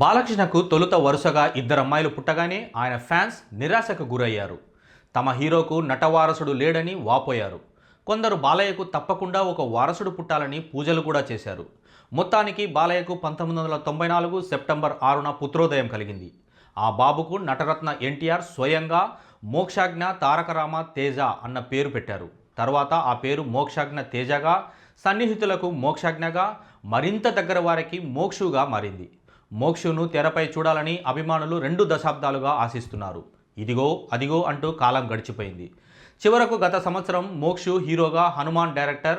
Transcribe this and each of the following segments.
బాలకృష్ణకు తొలుత వరుసగా ఇద్దరమ్మాయిలు పుట్టగానే ఆయన ఫ్యాన్స్ నిరాశకు గురయ్యారు. తమ హీరోకు నటవారసుడు లేడని వాపోయారు. కొందరు బాలయ్యకు తప్పకుండా ఒక వారసుడు పుట్టాలని పూజలు కూడా చేశారు. మొత్తానికి బాలయ్యకు పంతొమ్మిది వందల తొంభై నాలుగు సెప్టెంబర్ ఆరున పుత్రోదయం కలిగింది. ఆ బాబుకు నటరత్న ఎన్టీఆర్ స్వయంగా మోక్షాజ్ఞ తారకరామ తేజ అన్న పేరు పెట్టారు. తర్వాత ఆ పేరు మోక్షాజ్ఞ తేజగా సన్నిహితులకు మోక్షాజ్ఞగా మరింత దగ్గర వారికి మోక్షుగా మారింది. మోక్షును తెరపై చూడాలని అభిమానులు రెండు దశాబ్దాలుగా ఆశిస్తున్నారు. ఇదిగో అదిగో అంటూ కాలం గడిచిపోయింది. చివరకు గత సంవత్సరం మోక్షు హీరోగా హనుమాన్ డైరెక్టర్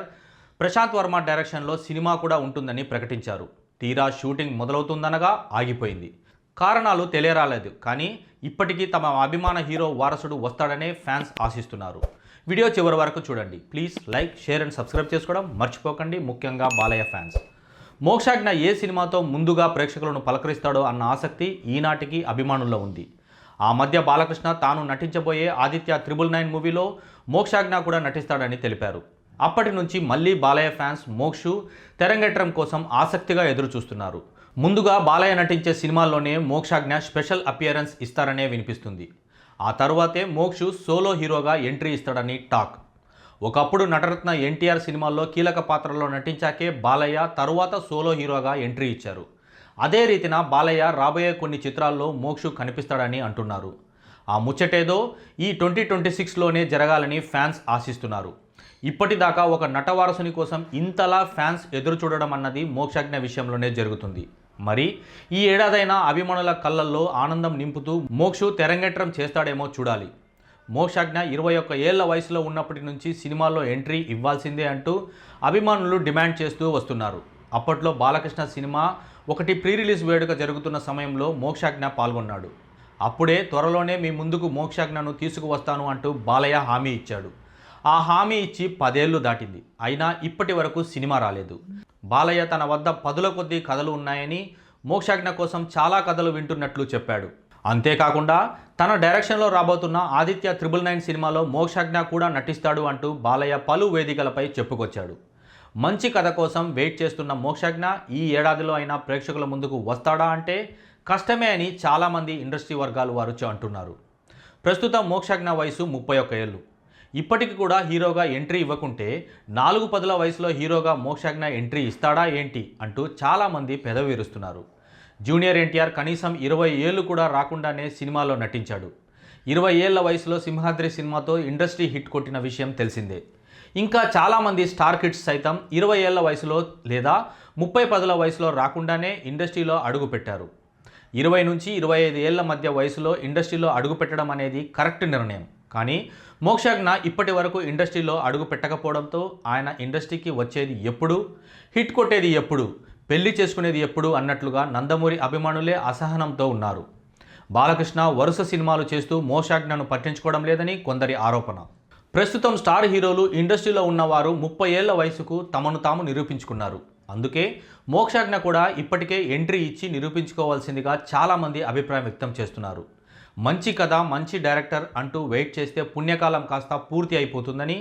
ప్రశాంత్ వర్మ డైరెక్షన్లో సినిమా కూడా ఉంటుందని ప్రకటించారు. తీరా షూటింగ్ మొదలవుతుందనగా ఆగిపోయింది. కారణాలు తెలియరాలేదు కానీ ఇప్పటికీ తమ అభిమాన హీరో వారసుడు వస్తాడనే ఫ్యాన్స్ ఆశిస్తున్నారు. వీడియో చివరి వరకు చూడండి. Please like share and subscribe చేసుకోవడం మర్చిపోకండి. ముఖ్యంగా బాలయ్య ఫ్యాన్స్. మోక్షాజ్ఞ ఏ సినిమాతో ముందుగా ప్రేక్షకులను పలకరిస్తాడో అన్న ఆసక్తి ఈనాటికి అభిమానుల్లో ఉంది. ఆ మధ్య బాలకృష్ణ తాను నటించబోయే ఆదిత్య త్రిబుల్ నైన్ మూవీలో మోక్షాజ్ఞ కూడా నటిస్తాడని తెలిపారు. అప్పటి నుంచి మళ్ళీ బాలయ్య ఫ్యాన్స్ మోక్షు తెరంగేట్రం కోసం ఆసక్తిగా ఎదురుచూస్తున్నారు. ముందుగా బాలయ్య నటించే సినిమాల్లోనే మోక్షాజ్ఞ స్పెషల్ అపియరెన్స్ ఇస్తారనే వినిపిస్తుంది. ఆ తర్వాతే మోక్షు సోలో హీరోగా ఎంట్రీ ఇస్తాడని టాక్. ఒకప్పుడు నటరత్న ఎన్టీఆర్ సినిమాల్లో కీలక పాత్రలో నటించాకే బాలయ్య తరువాత సోలో హీరోగా ఎంట్రీ ఇచ్చారు. అదే రీతిన బాలయ్య రాబోయే కొన్ని చిత్రాల్లో మోక్షు కనిపిస్తాడని అంటున్నారు. ఆ ముచ్చటేదో ఈ ట్వంటీ ట్వంటీ సిక్స్లోనే జరగాలని ఫ్యాన్స్ ఆశిస్తున్నారు. ఇప్పటిదాకా ఒక నటవారసుని కోసం ఇంతలా ఫ్యాన్స్ ఎదురు చూడడం అన్నది మోక్షజ్ఞ విషయంలోనే జరుగుతుంది. మరి ఈ ఏడాదైనా అభిమానుల కళ్ళల్లో ఆనందం నింపుతూ మోక్షు తెరంగేట్రం చేస్తాడేమో చూడాలి. మోక్షాజ్ఞ ఇరవై ఒక్క ఏళ్ళ వయసులో ఉన్నప్పటి నుంచి సినిమాల్లో ఎంట్రీ ఇవ్వాల్సిందే అంటూ అభిమానులు డిమాండ్ చేస్తూ వస్తున్నారు. అప్పట్లో బాలకృష్ణ సినిమా ఒకటి ప్రీ రిలీజ్ వేడుక జరుగుతున్న సమయంలో మోక్షాజ్ఞ పాల్గొన్నాడు. అప్పుడే త్వరలోనే మీ ముందుకు మోక్షాజ్ఞను తీసుకువస్తాను అంటూ బాలయ్య హామీ ఇచ్చాడు. ఆ హామీ ఇచ్చి పదేళ్ళు దాటింది. అయినా ఇప్పటి వరకు సినిమా రాలేదు. బాలయ్య తన వద్ద పదుల కొద్దీ కథలు ఉన్నాయని మోక్షాజ్ఞ కోసం చాలా కథలు వింటున్నట్లు చెప్పాడు. అంతేకాకుండా తన డైరెక్షన్లో రాబోతున్న ఆదిత్య త్రిబుల్ నైన్ సినిమాలో మోక్షజ్ఞ కూడా నటిస్తాడు అంటూ బాలయ్య పలు వేదికలపై చెప్పుకొచ్చాడు. మంచి కథ కోసం వెయిట్ చేస్తున్న మోక్షజ్ఞ ఈ ఏడాదిలో అయినా ప్రేక్షకుల ముందుకు వస్తాడా అంటే కష్టమే అని చాలామంది ఇండస్ట్రీ వర్గాలు వారు అంటున్నారు. ప్రస్తుతం మోక్షజ్ఞ వయసు ముప్పై ఒక్క ఏళ్ళు. ఇప్పటికి కూడా హీరోగా ఎంట్రీ ఇవ్వకుంటే నాలుగు పదుల వయసులో హీరోగా మోక్షజ్ఞ ఎంట్రీ ఇస్తాడా ఏంటి అంటూ చాలామంది పెదవిరుస్తున్నారు జూనియర్ ఎన్టీఆర్ కనీసం ఇరవై ఏళ్ళు కూడా రాకుండానే సినిమాలో నటించాడు. ఇరవై ఏళ్ళ వయసులో సింహాద్రి సినిమాతో ఇండస్ట్రీ హిట్ కొట్టిన విషయం తెలిసిందే. ఇంకా చాలామంది స్టార్ కిడ్స్ సైతం ఇరవై ఏళ్ళ వయసులో లేదా ముప్పై పదుల వయసులో రాకుండానే ఇండస్ట్రీలో అడుగుపెట్టారు ఇరవై నుంచి ఇరవై ఐదు ఏళ్ళ మధ్య వయసులో ఇండస్ట్రీలో అడుగు పెట్టడం అనేది కరెక్ట్ నిర్ణయం. కానీ మోక్షజ్ఞ ఇప్పటి వరకు ఇండస్ట్రీలో అడుగు పెట్టకపోవడంతో ఆయన ఇండస్ట్రీకి వచ్చేది ఎప్పుడు? హిట్ కొట్టేది ఎప్పుడు? పెళ్ళి చేసుకునేది ఎప్పుడు అన్నట్లుగా నందమూరి అభిమానులే అసహనంతో ఉన్నారు. బాలకృష్ణ వరుస సినిమాలు చేస్తూ మోక్షాజ్ఞను పట్టించుకోవడం లేదని కొందరి ఆరోపణ. ప్రస్తుతం స్టార్ హీరోలు ఇండస్ట్రీలో ఉన్నవారు ముప్పై ఏళ్ళ వయసుకు తమను తాము నిరూపించుకున్నారు. అందుకే మోక్షాజ్ఞ కూడా ఇప్పటికే ఎంట్రీ ఇచ్చి నిరూపించుకోవాల్సిందిగా చాలామంది అభిప్రాయం వ్యక్తం చేస్తున్నారు. మంచి కథ మంచి డైరెక్టర్ అంటూ వెయిట్ చేస్తే పుణ్యకాలం కాస్త పూర్తి అయిపోతుందని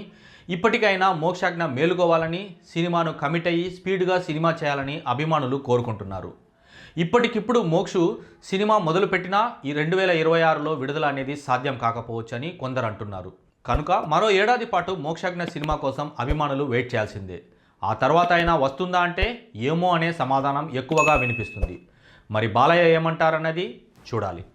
ఇప్పటికైనా మోక్షాజ్ఞ మేలుకోవాలని సినిమాను కమిట్ అయ్యి స్పీడ్గా సినిమా చేయాలని అభిమానులు కోరుకుంటున్నారు. ఇప్పటికిప్పుడు మోక్షు సినిమా మొదలుపెట్టినా ఈ రెండు వేల ఇరవై ఆరులో విడుదల అనేది సాధ్యం కాకపోవచ్చని కొందరు అంటున్నారు. కనుక మరో ఏడాది పాటు మోక్షాజ్ఞ సినిమా కోసం అభిమానులు వెయిట్ చేయాల్సిందే. ఆ తర్వాత అయినా వస్తుందా అంటే ఏమో అనే సమాధానం ఎక్కువగా వినిపిస్తుంది. మరి బాలయ్య ఏమంటారన్నది చూడాలి.